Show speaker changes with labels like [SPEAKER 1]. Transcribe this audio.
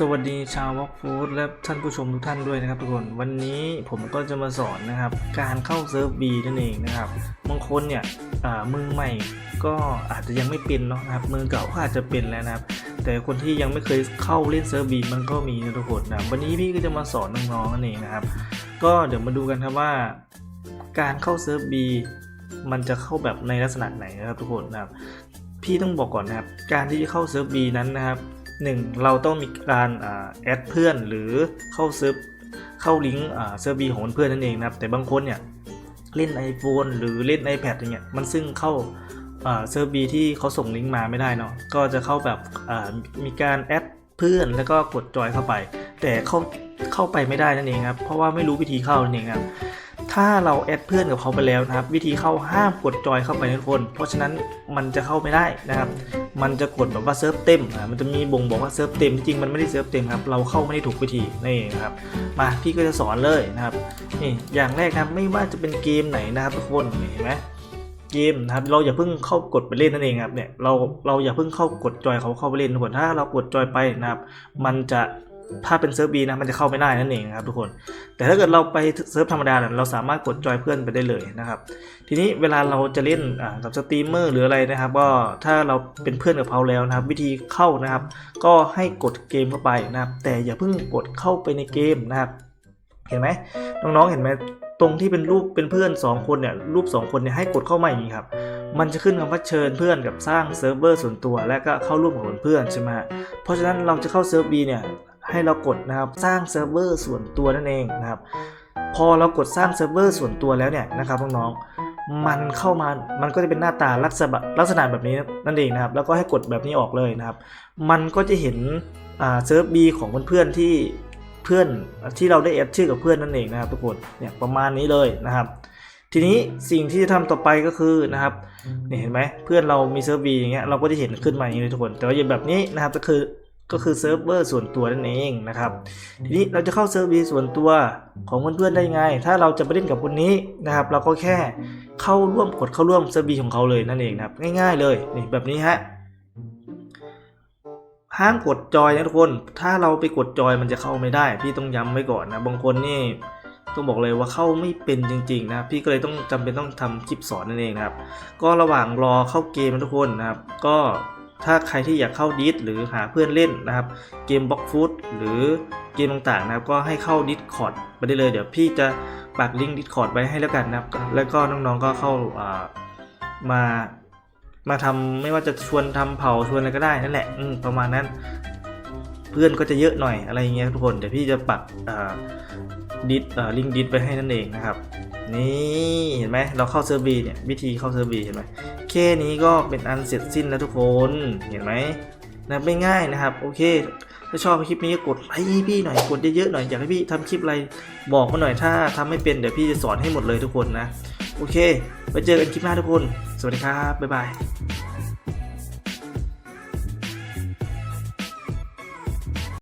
[SPEAKER 1] สวัสดีชาววอล์กฟูดและท่านผู้ชมทุกท่านด้วยนะครับทุกคนวันนี้ผมก็จะมาสอนนะครับ การเข้าเซิร์ฟ B นั่นเองนะครับบางคนเนี่ยมือใหม่ก็อาจจะยังไม่เป็นเนาะนะครับมือเก่าก็อาจจะเป็นแล้วนะครับ แต่คนที่ยังไม่เคยเข้าเล่นเซิร์ฟ B มันก็มีนะทุกคนนะวันนี้พี่ก็จะมาสอนน้องๆนั่นเองนะครับ ก็เดี๋ยวมาดูกันครับว่า การเข้าเซิร์ฟ B มันจะเข้าแบบในลักษณะไหนนะครับทุกคนนะครับพี่ต้องบอกก่อนนะครับ การที่จะเข้าเซิร์ฟ B นั้นนะครับ หนึ่งเราต้องมีการอแอดเพื่อนหรือเข้าซิร์ฟเข้าลิงก์เซิร์ฟ B ของเพื่อนนั่นเองนะครับ แต่บางคนเนี่ยเล่น iPhone หรือเล่น iPad อย่างเงี้ยมันซึ่งเข้าเซิร์ฟ B ที่เขาส่งลิงก์มาไม่ได้เนาะก็จะเข้าแบบมีการแอดเพื่อนแล้วก็กดจอยเข้าไป แต่เข้าเข้าไปไม่ได้นั่นเองครับเพราะว่าไม่รู้วิธีเข้านั่นเองครับ ถ้าเราแอดเพื่อนกับเขาไปแล้วนะครับ วิธีเข้าห้ามกดจอยเข้าไปทุกคน เพราะฉะนั้นมันจะเข้าไม่ได้นะครับ มันจะกดแบบว่าเซิร์ฟเต็มอ่ามันจะมีบ่งบอกว่าเซิร์ฟเต็มจริงมันไม่ได้เซิร์ฟเต็มครับเราเข้าไม่ได้ถูกวิธีนี่นะครับมาพี่ก็จะสอนเลยนะครับนี่อย่างแรกนะครับไม่ว่าจะเป็นเกมไหนนะครับทุกคนเห็นไหมเกมนะครับเราอย่าเพิ่งเข้ากดไปเล่นนั่นเองครับเนี่ยเราเราอย่าเพิ่งเข้ากดจอยเขาเข้าไปเล่นทุกคนถ้าเรากดจอยไปนะครับ มันจะ ถ้าเป็นเซิร์ฟบีนะมันจะเข้าไม่ได้นั่นเองครับทุกคน แต่ถ้าเกิดเราไปเซิร์ฟธรรมดาเนี่ยเราสามารถกดจอยเพื่อนไปได้เลยนะครับ ทีนี้เวลาเราจะเล่นกับสตรีมเมอร์หรืออะไรนะครับ ก็ถ้าเราเป็นเพื่อนกับเขาแล้วนะครับ วิธีเข้านะครับ ก็ให้กดเกมเข้าไปนะครับ แต่อย่าเพิ่งกดเข้าไปในเกมนะครับ เห็นไหมน้องๆเห็นไหมตรงที่เป็นรูปเป็นเพื่อน 2 คนเนี่ยรูป 2 คนเนี่ยให้กดเข้ามาอย่างนี้ครับมันจะขึ้นคำว่าเชิญเพื่อนกับสร้างเซิร์ฟเวอร์ส่วนตัว และก็เข้าร่วมกับเพื่อนใช่ไหมเพราะฉะนั้นเราจะเข้าเซิร์ฟบีเนี่ย ให้เรากดนะครับสร้างเซิร์ฟเวอร์ส่วนตัวนั่นเองนะครับ พอเรากดสร้างเซิร์ฟเวอร์ส่วนตัวแล้วเนี่ยนะครับน้องๆมันเข้ามามันก็จะเป็นหน้าตาลักษณะลักษณะแบบนี้นั่นเองนะครับ แล้วก็ให้กดแบบนี้ออกเลยนะครับ มันก็จะเห็นเซิร์ฟบีของเพื่อนๆที่เพื่อนที่เราได้แอดชื่อกับเพื่อนนั่นเองนะครับทุกคนเนี่ยประมาณนี้เลยนะครับทีนี้สิ่งที่จะทำต่อไปก็คือนะครับเนี่ยเห็นไหมเพื่อนเรามีเซิร์ฟบีอย่างเงี้ยเราก็จะเห็นขึ้นมาอย่างนี้เลยทุกคน แต่ว่าอย่างแบบนี้นะครับก็คือ ก็คือเซิร์ฟเวอร์ส่วนตัวนั่นเองนะครับ ทีนี้เราจะเข้าเซิร์ฟบีส่วนตัวของเพื่อนๆได้ไง ถ้าเราจะไปเล่นกับคนนี้นะครับ เราก็แค่เข้าร่วมกดเข้าร่วมเซิร์ฟบีของเขาเลยนั่นเองนะครับ ง่าย ๆ เลยนี่แบบนี้ฮะห้ามกดจอยนะทุกคน ถ้าเราไปกดจอยมันจะเข้าไม่ได้ พี่ต้องย้ำไว้ก่อนนะบางคนนี่ต้องบอกเลยว่าเข้าไม่เป็นจริงๆนะพี่ก็เลยต้องจำเป็นต้องทำคลิปสอนนั่นเองนะครับ ก็ระหว่างรอเข้าเกมนะทุกคนนะครับ ก็ ถ้าใครที่อยากเข้าดิสหรือหาเพื่อนเล่นนะครับเกมบล็อกฟุตหรือเกมต่างๆนะครับก็ให้เข้า Discord ไปได้เลยเดี๋ยวพี่จะปักลิงก์ Discord ไว้ให้แล้วกันนะครับแล้วก็น้องๆก็เข้ามามาทำไม่ว่าจะชวนทำเผาชวนอะไรก็ได้นั่นแหละอประมาณนั้น เพื่อนก็จะเยอะหน่อยอะไรอย่างเงี้ยทุกคนเดี๋ยวพี่จะปักดิสลิงก์ดิสไปให้นั่นเองนะครับนี่เห็นไหมเราเข้าเซอร์บีเนี่ยวิธีเข้าเซอร์บีเห็นไหม ค่นี้ก็เป็นอันเสร็จสิ้นแล้วทุกคนเห็นไหมนะไม่ง่ายนะครับ โอเค ถ้าชอบคลิปนี้ก็กดไลค์พี่หน่อยกดเยอะๆหน่อยอยากให้พี่ทำคลิปอะไรบอกมาหน่อยถ้าทำไม่เป็นเดี๋ยวพี่จะสอนให้หมดเลยทุกคนนะ โอเคไปเจอกันคลิปหน้าทุกคน สวัสดีครับบ๊ายบาย